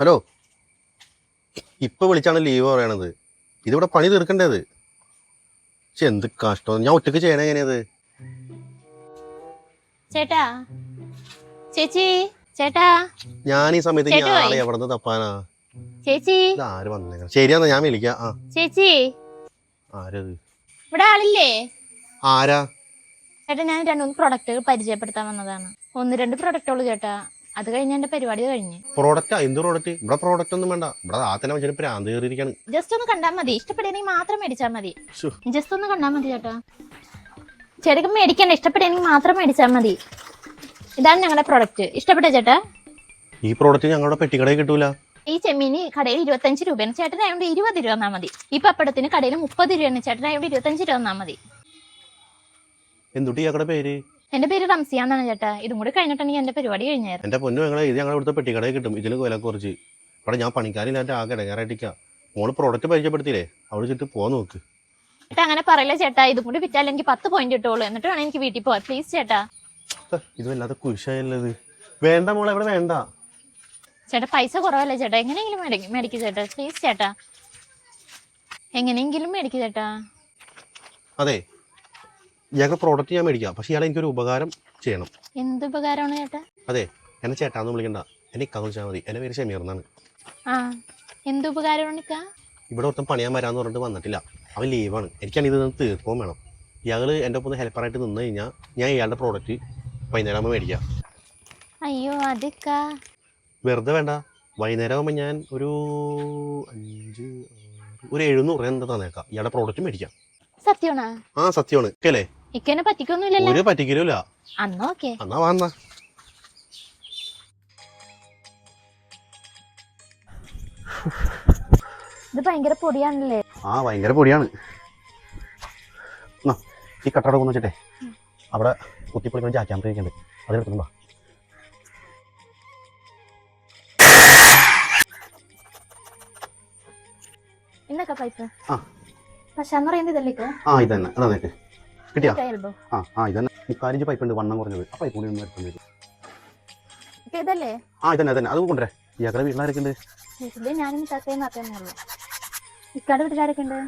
Hello. ഇപ്പൊ വിളിച്ചാണ് leave പറയണത്. ഇതിവിടെ പണി തീർക്കേണ്ടത്. പക്ഷെ എന്ത് കഷ്ടം. ഞാൻ ഒറ്റയ്ക്ക് ചെയ്യണേ എങ്ങനെയത്? ചേട്ടാ. ചേച്ചി ചേട്ടാ. ഞാൻ ഈ സമയത്ത് ഞാൻ. എവിടെ നിന്ന് തപ്പാനാ? ചേച്ചി. ആര് വന്നേക്കണം? ശരിയാന്നാ ഞാൻ വിളിക്കാം. ആ. ചേച്ചി. ആരത് ഇവിടെ ആളില്ലേ? ആരാ? ചേട്ടാ ഞാൻ രണ്ട് മൂന്ന് പ്രൊഡക്റ്റുകൾ പരിചയപ്പെടുത്താൻ വന്നതാണ്. ഒന്ന് രണ്ട് പ്രൊഡക്റ്റുള്ളൂ ചേട്ടാ. അത് കഴിഞ്ഞ എന്റെ പരിപാടി കഴിഞ്ഞ്. പ്രോഡക്റ്റ് എന്ത് പ്രോഡക്റ്റ് ഇവിടെ പ്രോഡക്റ്റ് ഒന്നും വേണ്ട. ഇവിടെ ആ തന്നെ വെച്ചിട്ട് പ്രാന്ത് കയറിയിരിക്കാണ്. ജസ്റ്റ് ഒന്ന് കണ്ടാൽ മതി. ഇഷ്ടപ്പെടുകയാണെങ്കിൽ മാത്രം മേടിച്ചാൽ മതി. ജസ്റ്റ് ഒന്ന് കണ്ടാൽ മതി ചേട്ടാ. ചേട്ടക്ക് മേടിക്കണ്ട. ഇഷ്ടപ്പെടുകയാണെങ്കിൽ മാത്രം മേടിച്ചാൽ മതി. ഇതാണ് ഞങ്ങളുടെ പ്രോഡക്റ്റ് ഇഷ്ടപ്പെട്ട ചേട്ടാ? ഈ പ്രോഡക്റ്റ് ഞങ്ങളുടെ പെട്ടിക്കടയിൽ കിട്ടൂല. ഈ ചെമ്മീന് കടയിൽ ഇരുപത്തഞ്ച് രൂപയാണ്. ചേട്ടനായോണ്ട് ഇരുപത് രൂപ തന്നാൽ മതി. ഈ പപ്പടത്തിന് കടയിൽ മുപ്പത് രൂപയാണ്. ചേട്ടനായോണ്ട് ഇരുപത്തഞ്ച് രൂപ തന്നാൽ മതി. എന്തുട്ടി ഞങ്ങളുടെ പേര്? എന്റെ പേര് റംസിയ എന്നാണ് ചേട്ടാ. ഇതും കൂടി കഴിഞ്ഞിട്ടുണ്ടെങ്കിൽ എന്റെ പരിപാടി കഴിഞ്ഞായിരുന്നു എന്റെ പൊന്നു ഞങ്ങളെ ഇത് ഞങ്ങളുടെ ഇവിടുത്തെ പെട്ടിക്കടയിൽ കിട്ടും. ഇതിന് വില കുറച്ച്. ഇവിടെ ഞാൻ പണിക്കാരില്ല പണിക്കാരില്ലാണ്ട് ആകെ ഇടങ്ങാറായിട്ടിരിക്കാം. മോൾ പ്രോഡക്റ്റ് പരിചയപ്പെടുത്തിയില്ലേ? അവിടെ ചുറ്റും പോവാൻ നോക്ക്. ചേട്ടാ അങ്ങനെ പറയില്ല ചേട്ടാ. ഇതും കൂടി വിറ്റാൽ എനിക്ക് പത്ത് പോയിന്റ് ഇട്ടോളൂ. എന്നിട്ട് വേണം എനിക്ക് വീട്ടിൽ പോവാൻ. പ്ലീസ് ചേട്ടാ. ഇത് വല്ലാതെ കുരിശായല്ലത്? വേണ്ട മോളെ ഇവിടെ വേണ്ട. ചേട്ടാ പൈസ കുറവല്ലേ ചേട്ടാ? എങ്ങനെയെങ്കിലും മേടിക്കും മേടിക്കും ചേട്ടാ. പ്ലീസ് ചേട്ടാ. എങ്ങനെയെങ്കിലും മേടിക്കും ചേട്ടാ. അതെ ഞങ്ങൾ പ്രോഡക്റ്റ് ഞാൻ മേടിക്കാം. പക്ഷെ ഇയാളെ എനിക്കൊരു ഉപകാരം ചെയ്യണം. എന്ത് ഉപകാരമാണ് ചേട്ടാ? അതെ എന്നെ ചേട്ടാന്ന് വിളിക്കണ്ട. എന്നെ ഇക്കാന്ന് വിളിച്ചാൽ മതി. എന്റെ പേര് ഷമീർ എന്നാണ്. ആ എന്ത് ഉപകാരമാണ് ഇക്ക? ഇവിടെ ഒട്ടും പണിയാൻ വരാന്ന് പറഞ്ഞിട്ട് വന്നിട്ടില്ല. അവൻ ലീവാണ്. എനിക്കാണ് ഇത് തീർക്കുകയും വേണം. ഇയാൾ എന്റെ ഒപ്പം ഹെൽപ്പറായിട്ട് നിന്ന് കഴിഞ്ഞാൽ ഞാൻ ഇയാളുടെ പ്രോഡക്റ്റ് വൈകുന്നേരം ആകുമ്പോൾ മേടിക്കാം. അയ്യോ അതിക്ക വെറുതെ വേണ്ട. വൈകുന്നേരം ആകുമ്പോൾ ഞാൻ ഒരു അഞ്ച് ആറ് ഒരു എഴുന്നൂറ് എന്താ തന്നേക്കാം. ഇയാളുടെ പ്രോഡക്റ്റ് മേടിക്കാം. സത്യമാണോ? ആ സത്യമാണ്. ഒക്കെ അല്ലേ ഇക്കനെ പറ്റിക്കൊന്നുമില്ലല്ലോ. ഒരു പറ്റിക്കലില്ല അന്ന് ഓക്കെ. അന്നാ വാന്നാ ഇത് ഭയങ്കര പൊടിയാണല്ലേ? ആ ഭയങ്കര പൊടിയാണ്. ഈ കട്ടട കൊന്നു വെച്ചിട്ടെ. അവിടെ കുത്തിപ്പൊളിക്കുന്ന ജാക്യാമ്പ് ഉണ്ട് അതെടുത്തുണ്ടോ ഇന്നൊക്കെ പൈപ്പ്. ആ. പക്ഷെ അന്ന് പറയുന്നത് ഇതല്ലേ ആ ഇതന്നെ. തന്നെ അതാ നിനക്ക്. കിട്ടിയാ? ആ ആ ഇതന്നെ. തന്നെ മുക്കാലിഞ്ച് പൈപ്പ് ഉണ്ട് വണ്ണം കുറഞ്ഞത്. ആ പൈപ്പ് കൂടി ഒന്ന് എടുത്തു ഇക്ക ഇതല്ലേ? ആ ഇതന്നെ അതന്നെ അത് കൊണ്ടുവരേ. ഇയാളുടെ വീട്ടിലാരൊക്കെ ഉണ്ട്? വീട്ടിൽ ഞാനും ഇത്താത്തയും മാത്രമേ ഉള്ളൂ. ഇക്കാടെ വീട്ടിലാരൊക്കെ ഉണ്ട്?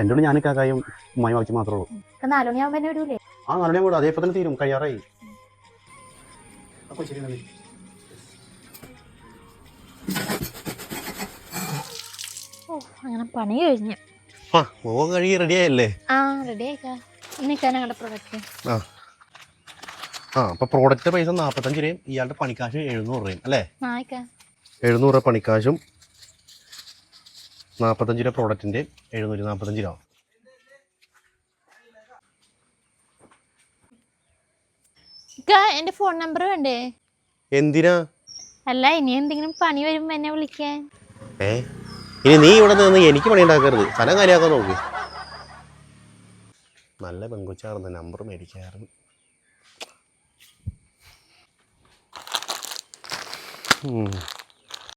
എന്റെ കൂടെ ഞാൻ കാക്കായും ഉമ്മായി വായിച്ച് മാത്രമേ ഉള്ളൂ. നാലുമണിയാവുമ്പോ എന്നെ വിടൂലേ? ആ കൂടെ അതേപോലെ തന്നെ തീരും. കഴിയാറായി. അപ്പോൾ ശരി നന്ദി ഓ അങ്ങനെ പണി കഴിഞ്ഞു. ആ മോൻ കഴുകി റെഡിയായല്ലേ ആ റെഡി ആ. ആ പ്രോഡക്റ്റ് പൈസ നാപ്പത്തഞ്ച് രൂപയും ഇയാളുടെ പണിക്കാശ് എഴുന്നൂറ് രൂപയും അല്ലേ? എഴുന്നൂറ് രൂപ പണിക്കാശും നാപ്പത്തഞ്ച് രൂപ പ്രോഡക്റ്റിന്റെ എഴുന്നൂറ്റി നാപ്പത്തഞ്ച് രൂപ. എന്റെ ഫോൺ നമ്പർ വേണ്ടേ എന്തിനാ? അല്ല ഇനി എന്തെങ്കിലും പണി വരുമ്പോ എന്നെ വിളിക്കാൻ. ഏ? ഇനി നീ ഇവിടെ നിന്ന് എനിക്ക് പണി ഉണ്ടാക്കരുത്. സ്ഥലം കാര്യമാക്കാൻ നോക്ക്. നല്ല പെങ്കൊച്ചാർന്ന് നമ്പർ മേടിക്കാറുണ്ട് ഉം.